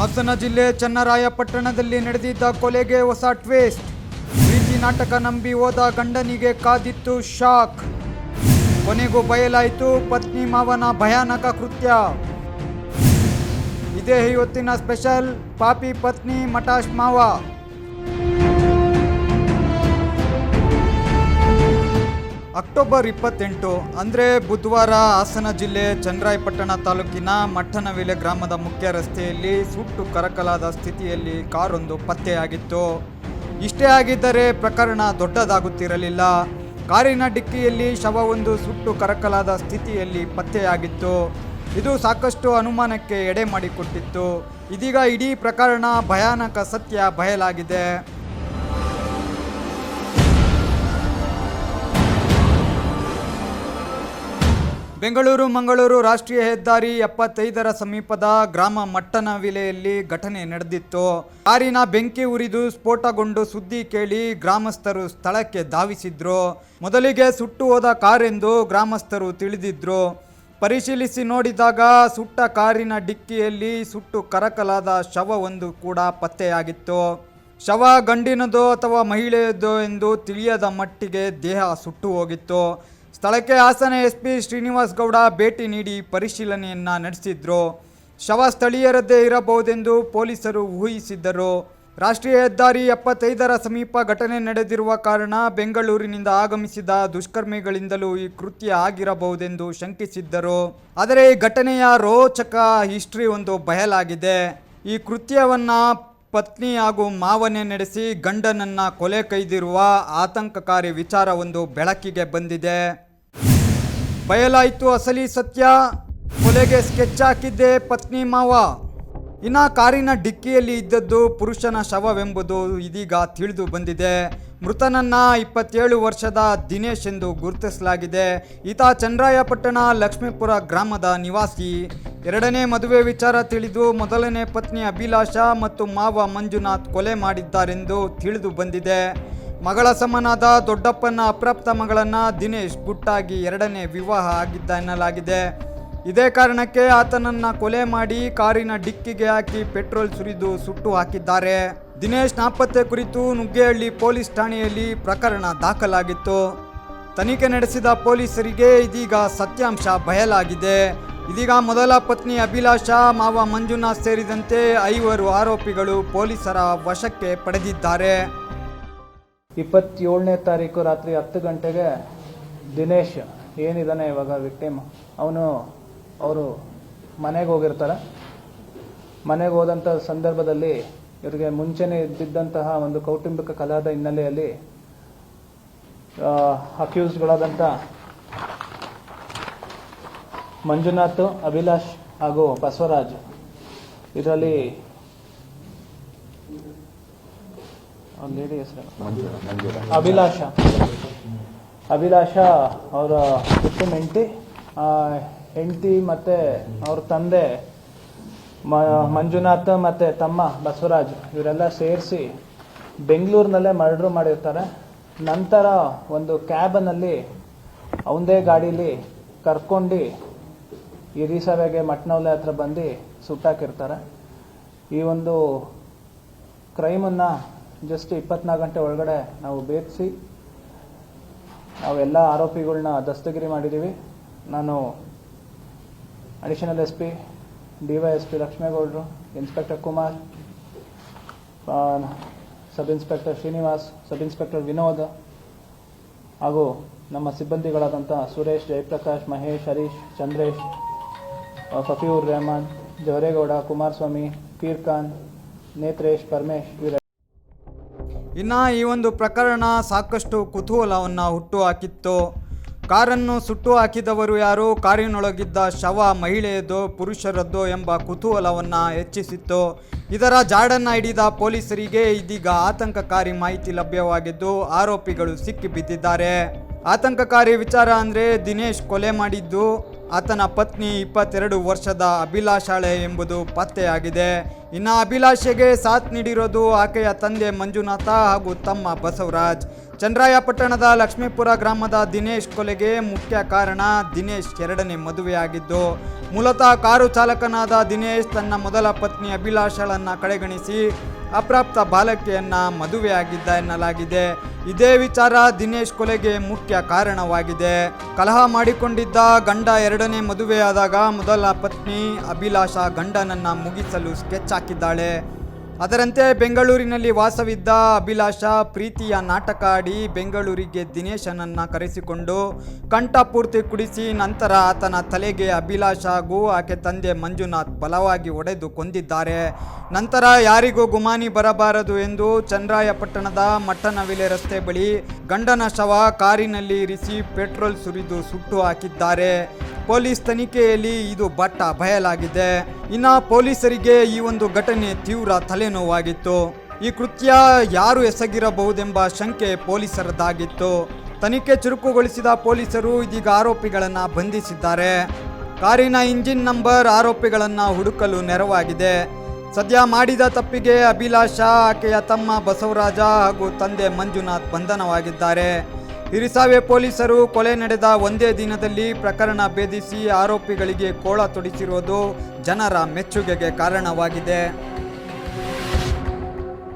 ಹಾಸನ ಜಿಲ್ಲೆ ಚನ್ನರಾಯಪಟ್ಟಣದಲ್ಲಿ ನಡೆದಿದ್ದ ಕೊಲೆಗೆ ಹೊಸ ಟ್ವೇಸ್ಟ್. ಪ್ರೀತಿ ನಾಟಕ ನಂಬಿ ಹೋದ ಗಂಡನಿಗೆ ಕಾದಿತ್ತು ಶಾಕ್. ಕೊನೆಗೂ ಬಯಲಾಯಿತು ಪತ್ನಿ ಮಾವನ ಭಯಾನಕ ಕೃತ್ಯ. ಇದೇ ಇವತ್ತಿನ ಸ್ಪೆಷಲ್, ಪಾಪಿ ಪತ್ನಿ ಮಟಾಶ್ ಮಾವ. ಅಕ್ಟೋಬರ್ ಇಪ್ಪತ್ತೆಂಟು, ಅಂದರೆ ಬುಧವಾರ ಹಾಸನ ಜಿಲ್ಲೆ ಚನ್ನರಾಯಪಟ್ಟಣ ತಾಲೂಕಿನ ಮಠನವಿಲೆ ಗ್ರಾಮದ ಮುಖ್ಯ ರಸ್ತೆಯಲ್ಲಿ ಸುಟ್ಟು ಕರಕಲಾದ ಸ್ಥಿತಿಯಲ್ಲಿ ಕಾರೊಂದು ಪತ್ತೆಯಾಗಿತ್ತು. ಇಷ್ಟೇ ಆಗಿದ್ದರೆ ಪ್ರಕರಣ ದೊಡ್ಡದಾಗುತ್ತಿರಲಿಲ್ಲ. ಕಾರಿನ ಡಿಕ್ಕಿಯಲ್ಲಿ ಶವವೊಂದು ಸುಟ್ಟು ಕರಕಲಾದ ಸ್ಥಿತಿಯಲ್ಲಿ ಪತ್ತೆಯಾಗಿತ್ತು. ಇದು ಸಾಕಷ್ಟು ಅನುಮಾನಕ್ಕೆ ಎಡೆ ಮಾಡಿಕೊಟ್ಟಿತ್ತು. ಇದೀಗ ಇಡೀ ಪ್ರಕರಣ ಭಯಾನಕ ಸತ್ಯ ಬಯಲಾಗಿದೆ. ಬೆಂಗಳೂರು, ಮಂಗಳೂರು ರಾಷ್ಟ್ರೀಯ ಹೆದ್ದಾರಿ ಎಪ್ಪತ್ತೈದರ ಸಮೀಪದ ಗ್ರಾಮ ಮಟ್ಟನ ವಿಲೆಯಲ್ಲಿ ಘಟನೆ ನಡೆದಿತ್ತು. ಕಾರಿನ ಬೆಂಕಿ ಉರಿದು ಸ್ಫೋಟಗೊಂಡು ಸುದ್ದಿ ಕೇಳಿ ಗ್ರಾಮಸ್ಥರು ಸ್ಥಳಕ್ಕೆ ಧಾವಿಸಿದ್ರು. ಮೊದಲಿಗೆ ಸುಟ್ಟು ಹೋದ ಕಾರೆಂದು ಗ್ರಾಮಸ್ಥರು ತಿಳಿದಿದ್ರು. ಪರಿಶೀಲಿಸಿ ನೋಡಿದಾಗ ಸುಟ್ಟ ಕಾರಿನ ಡಿಕ್ಕಿಯಲ್ಲಿ ಸುಟ್ಟು ಕರಕಲಾದ ಶವವೊಂದು ಕೂಡ ಪತ್ತೆಯಾಗಿತ್ತು. ಶವ ಗಂಡಿನದೋ ಅಥವಾ ಮಹಿಳೆಯದೋ ಎಂದು ತಿಳಿಯದ ಮಟ್ಟಿಗೆ ದೇಹ ಸುಟ್ಟು ಹೋಗಿತ್ತು. ಸ್ಥಳಕ್ಕೆ ಹಾಸನ ಎಸ್ ಪಿ ಶ್ರೀನಿವಾಸ್ ಗೌಡ ಭೇಟಿ ನೀಡಿ ಪರಿಶೀಲನೆಯನ್ನ ನಡೆಸಿದ್ರು. ಶವ ಸ್ಥಳೀಯರದ್ದೇ ಇರಬಹುದೆಂದು ಪೊಲೀಸರು ಊಹಿಸಿದ್ದರು. ರಾಷ್ಟ್ರೀಯ ಹೆದ್ದಾರಿ ಎಪ್ಪತ್ತೈದರ ಸಮೀಪ ಘಟನೆ ನಡೆದಿರುವ ಕಾರಣ ಬೆಂಗಳೂರಿನಿಂದ ಆಗಮಿಸಿದ ದುಷ್ಕರ್ಮಿಗಳಿಂದಲೂ ಈ ಕೃತ್ಯ ಆಗಿರಬಹುದೆಂದು ಶಂಕಿಸಿದ್ದರು. ಆದರೆ ಈ ಘಟನೆಯ ರೋಚಕ ಹಿಸ್ಟ್ರಿ ಒಂದು ಬಯಲಾಗಿದೆ. ಈ ಕೃತ್ಯವನ್ನ ಪತ್ನಿ ಹಾಗೂ ಮಾವನೆ ನಡೆಸಿ ಗಂಡನನ್ನ ಕೊಲೆ ಕೈದಿರುವ ಆತಂಕಕಾರಿ ವಿಚಾರವೊಂದು ಬೆಳಕಿಗೆ ಬಂದಿದೆ. ಬಯಲಾಯಿತು ಅಸಲಿ ಸತ್ಯ. ಕೊಲೆಗೆ ಸ್ಕೆಚ್ ಹಾಕಿದ್ದೆ ಪತ್ನಿ ಮಾವ. ಇನ್ನ ಕಾರಿನ ಡಿಕ್ಕಿಯಲ್ಲಿ ಇದ್ದದ್ದು ಪುರುಷನ ಶವವೆಂಬುದು ಇದೀಗ ತಿಳಿದು ಬಂದಿದೆ. ಮೃತನನ್ನ ಇಪ್ಪತ್ತೇಳು ವರ್ಷದ ದಿನೇಶ್ ಎಂದು ಗುರುತಿಸಲಾಗಿದೆ. ಈತ ಚಂದ್ರಾಯಪಟ್ಟಣ ಲಕ್ಷ್ಮೀಪುರ ಗ್ರಾಮದ ನಿವಾಸಿ. ಎರಡನೇ ಮದುವೆ ವಿಚಾರ ತಿಳಿದು ಮೊದಲನೇ ಪತ್ನಿ ಅಭಿಲಾಷ ಮತ್ತು ಮಾವ ಮಂಜುನಾಥ್ ಕೊಲೆ ಮಾಡಿದ್ದಾರೆಂದು ತಿಳಿದು ಬಂದಿದೆ. ಮಗಳ ಸಮನಾದ ದೊಡ್ಡಪ್ಪನ ಅಪ್ರಾಪ್ತ ಮಗಳನ್ನ ದಿನೇಶ್ ಗುಟ್ಟಾಗಿ ಎರಡನೇ ವಿವಾಹ ಆಗಿದ್ದ ಎನ್ನಲಾಗಿದೆ. ಇದೇ ಕಾರಣಕ್ಕೆ ಆತನನ್ನ ಕೊಲೆ ಮಾಡಿ ಕಾರಿನ ಡಿಕ್ಕಿಗೆ ಹಾಕಿ ಪೆಟ್ರೋಲ್ ಸುರಿದು ಸುಟ್ಟು ಹಾಕಿದ್ದಾರೆ. ದಿನೇಶ್ ನಾಪತ್ತೆ ಕುರಿತು ನುಗ್ಗೇಹಳ್ಳಿ ಪೊಲೀಸ್ ಠಾಣೆಯಲ್ಲಿ ಪ್ರಕರಣ ದಾಖಲಾಗಿತ್ತು. ತನಿಖೆ ನಡೆಸಿದ ಪೊಲೀಸರಿಗೆ ಇದೀಗ ಸತ್ಯಾಂಶ ಬಯಲಾಗಿದೆ. ಇದೀಗ ಮೊದಲ ಪತ್ನಿ ಅಭಿಲಾಷಾ, ಮಾವ ಮಂಜುನಾಥ್ ಸೇರಿದಂತೆ ಐವರು ಆರೋಪಿಗಳು ಪೊಲೀಸರ ವಶಕ್ಕೆ ಪಡೆದಿದ್ದಾರೆ. ಇಪ್ಪತ್ತೇಳನೇ ತಾರೀಕು ರಾತ್ರಿ ಹತ್ತು ಗಂಟೆಗೆ ದಿನೇಶ್ ಏನಿದ್ದಾನೆ ಇವಾಗ ವಿಕ್ಟಿಮ್ ಅವನು, ಅವರು ಮನೆಗೆ ಹೋಗಿರ್ತಾರೆ. ಮನೆಗೆ ಹೋದಂಥ ಸಂದರ್ಭದಲ್ಲಿ ಇವರಿಗೆ ಮುಂಚೆನೇ ಇದ್ದಿದ್ದಂತಹ ಒಂದು ಕೌಟುಂಬಿಕ ಕಲಹದ ಹಿನ್ನೆಲೆಯಲ್ಲಿ ಅಕ್ಯೂಸ್ಗಳಾದಂಥ ಮಂಜುನಾಥ್, ಅಭಿಲಾಷ್ ಹಾಗೂ ಬಸವರಾಜ್, ಇದರಲ್ಲಿ ಲೇಡಿ ಹೆಸರು. ಅಭಿಲಾಷ. ಅಭಿಲಾಷ ಅವರ ಕುಟುಂಬ ಹೆಂಡತಿ. ಹೆಂಡತಿ ಮತ್ತೆ ಅವ್ರ ತಂದೆ ಮ- ಮಂಜುನಾಥ್ ಮತ್ತೆ ತಮ್ಮ ಬಸವರಾಜ್ ಇವರೆಲ್ಲ ಸೇರಿಸಿ ಬೆಂಗಳೂರಿನಲ್ಲೇ ಮರ್ಡರ್ ಮಾಡಿರ್ತಾರೆ. ನಂತರ ಒಂದು ಕ್ಯಾಬನಲ್ಲಿ ಅವಂದೇ ಗಾಡೀಲಿ ಕರ್ಕೊಂಡು ಈ ರೀಸವೆಗೆ ಮಟ್ನವಲೆ ಹತ್ರ ಬಂದು ಸುಟ್ಟಾಕಿರ್ತಾರೆ. ಈ ಒಂದು ಕ್ರೈಮನ್ನು ಜಸ್ಟ್ ಇಪ್ಪತ್ನಾಲ್ಕು ಗಂಟೆ ಒಳಗಡೆ ನಾವು ಭೇದಿಸಿ ನಾವೆಲ್ಲ ಆರೋಪಿಗಳನ್ನ ದಸ್ತಗಿರಿ ಮಾಡಿದ್ದೀವಿ ನಾನು additional S P D Y S P ಲಕ್ಷ್ಮೇಗೌಡರು, inspector Kumar sub inspector Srinivas, sub inspector Vinod, ಹಾಗೂ ನಮ್ಮ ಸಿಬ್ಬಂದಿಗಳಾದಂಥ ಸುರೇಶ್, ಜಯಪ್ರಕಾಶ್, ಮಹೇಶ್, ಹರೀಶ್, ಚಂದ್ರೇಶ್ ಫಫೀವುರ್ ರೆಹಮಾನ್, ಜವರೇಗೌಡ, ಕುಮಾರಸ್ವಾಮಿ ಪೀರ್ ಖಾನ್ ನೇತ್ರೇಶ್, ಪರಮೇಶ್ ಇವರ ಇನ್ನು ಈ ಒಂದು ಪ್ರಕರಣ ಸಾಕಷ್ಟು ಕುತೂಹಲವನ್ನು ಹುಟ್ಟು ಹಾಕಿತ್ತು ಕಾರನ್ನು ಸುಟ್ಟು ಹಾಕಿದವರು ಯಾರು? ಕಾರಿನೊಳಗಿದ್ದ ಶವ ಮಹಿಳೆಯದೋ, ಪುರುಷರದ್ದೋ ಎಂಬ ಕುತೂಹಲವನ್ನು ಹೆಚ್ಚಿಸಿತ್ತು. ಇದರ ಜಾಡನ್ನು ಹಿಡಿದ ಪೊಲೀಸರಿಗೆ ಇದೀಗ ಆತಂಕಕಾರಿ ಮಾಹಿತಿ ಲಭ್ಯವಾಗಿದ್ದು, ಆರೋಪಿಗಳು ಸಿಕ್ಕಿಬಿದ್ದಿದ್ದಾರೆ. ಆತಂಕಕಾರಿ ವಿಚಾರ ಅಂದರೆ ದಿನೇಶ್ ಕೊಲೆ ಮಾಡಿದ್ದು ಆತನ ಪತ್ನಿ ಇಪ್ಪತ್ತೆರಡು ವರ್ಷದ ಅಭಿಲಾಷಾಳೆ ಎಂಬುದು ಪತ್ತೆಯಾಗಿದೆ. ಇನ್ನು ಅಭಿಲಾಷೆಗೆ ಸಾಥ್ ನೀಡಿರೋದು ಆಕೆಯ ತಂದೆ ಮಂಜುನಾಥ ಹಾಗೂ ತಮ್ಮ ಬಸವರಾಜ್. ಚಂದ್ರಾಯಪಟ್ಟಣದ ಲಕ್ಷ್ಮೀಪುರ ಗ್ರಾಮದ ದಿನೇಶ್ ಕೊಲೆಗೆ ಮುಖ್ಯ ಕಾರಣ ದಿನೇಶ್ ಎರಡನೇ ಮದುವೆಯಾಗಿದ್ದು, ಮೂಲತಃ ಕಾರು ಚಾಲಕನಾದ ದಿನೇಶ್ ತನ್ನ ಮೊದಲ ಪತ್ನಿ ಅಭಿಲಾಷಳನ್ನ ಕಡೆಗಣಿಸಿ ಅಪ್ರಾಪ್ತ ಬಾಲಕಿಯನ್ನ ಮದುವೆಯಾಗಿದ್ದ ಎನ್ನಲಾಗಿದೆ. ಇದೇ ವಿಚಾರ ದಿನೇಶ್ ಕೊಲೆಗೆ ಮುಖ್ಯ ಕಾರಣವಾಗಿದೆ. ಕಲಹ ಮಾಡಿಕೊಂಡಿದ್ದ ಗಂಡ ಎರಡನೇ ಮದುವೆಯಾದಾಗ ಮೊದಲ ಪತ್ನಿ ಅಭಿಲಾಷ ಗಂಡನನ್ನ ಮುಗಿಸಲು ಸ್ಕೆಚ್ ಹಾಕಿದ್ದಾಳೆ. ಅದರಂತೆ ಬೆಂಗಳೂರಿನಲ್ಲಿ ವಾಸವಿದ್ದ ಅಭಿಲಾಷ, ಪ್ರೀತಿಯ ನಾಟಕ ಆಡಿ ಬೆಂಗಳೂರಿಗೆ ದಿನೇಶನನ್ನ ಕರೆಸಿಕೊಂಡು ಕಂಠಪೂರ್ತಿ ಕುಡಿಸಿ ನಂತರ ಆತನ ತಲೆಗೆ ಅಭಿಲಾಷ ಹಾಗೂ ಆಕೆ ತಂದೆ ಮಂಜುನಾಥ್ ಬಲವಾಗಿ ಒಡೆದು ಕೊಂದಿದ್ದಾರೆ. ನಂತರ ಯಾರಿಗೂ ಗುಮಾನಿ ಬರಬಾರದು ಎಂದು ಚಂದ್ರಾಯಪಟ್ಟಣದ ಮಟ್ಟನವಿಲೆ ರಸ್ತೆ ಬಳಿ ಗಂಡನ ಶವ ಕಾರಿನಲ್ಲಿ ಇರಿಸಿ ಪೆಟ್ರೋಲ್ ಸುರಿದು ಸುಟ್ಟು ಹಾಕಿದ್ದಾರೆ. ಪೊಲೀಸ್ ತನಿಖೆಯಲ್ಲಿ ಇದು ಬಟ್ಟ ಬಯಲಾಗಿದೆ. ಇನ್ನ ಪೊಲೀಸರಿಗೆ ಈ ಒಂದು ಘಟನೆ ತೀವ್ರ ತಲೆನೋವಾಗಿತ್ತು ಈ ಕೃತ್ಯ ಯಾರು ಎಸಗಿರಬಹುದೆಂಬ ಶಂಕೆ ಪೊಲೀಸರದ್ದಾಗಿತ್ತು. ತನಿಖೆ ಚುರುಕುಗೊಳಿಸಿದ ಪೊಲೀಸರು ಇದೀಗ ಆರೋಪಿಗಳನ್ನು ಬಂಧಿಸಿದ್ದಾರೆ. ಕಾರಿನ ಇಂಜಿನ್ ನಂಬರ್ ಆರೋಪಿಗಳನ್ನು ಹುಡುಕಲು ನೆರವಾಗಿದೆ. ಸದ್ಯ ಮಾಡಿದ ತಪ್ಪಿಗೆ ಅಭಿಲಾಷ, ಆಕೆಯ ತಮ್ಮ ಬಸವರಾಜ ಹಾಗೂ ತಂದೆ ಮಂಜುನಾಥ್ ಬಂಧನವಾಗಿದ್ದಾರೆ. ಹಿರಿಸಾವೆ ಪೊಲೀಸರು ಕೊಲೆ ನಡೆದ ಒಂದೇ ದಿನದಲ್ಲಿ ಪ್ರಕರಣ ಭೇದಿಸಿ ಆರೋಪಿಗಳಿಗೆ ಕೋಳ ತೊಡಿಸಿರುವುದು ಜನರ ಮೆಚ್ಚುಗೆಗೆ ಕಾರಣವಾಗಿದೆ.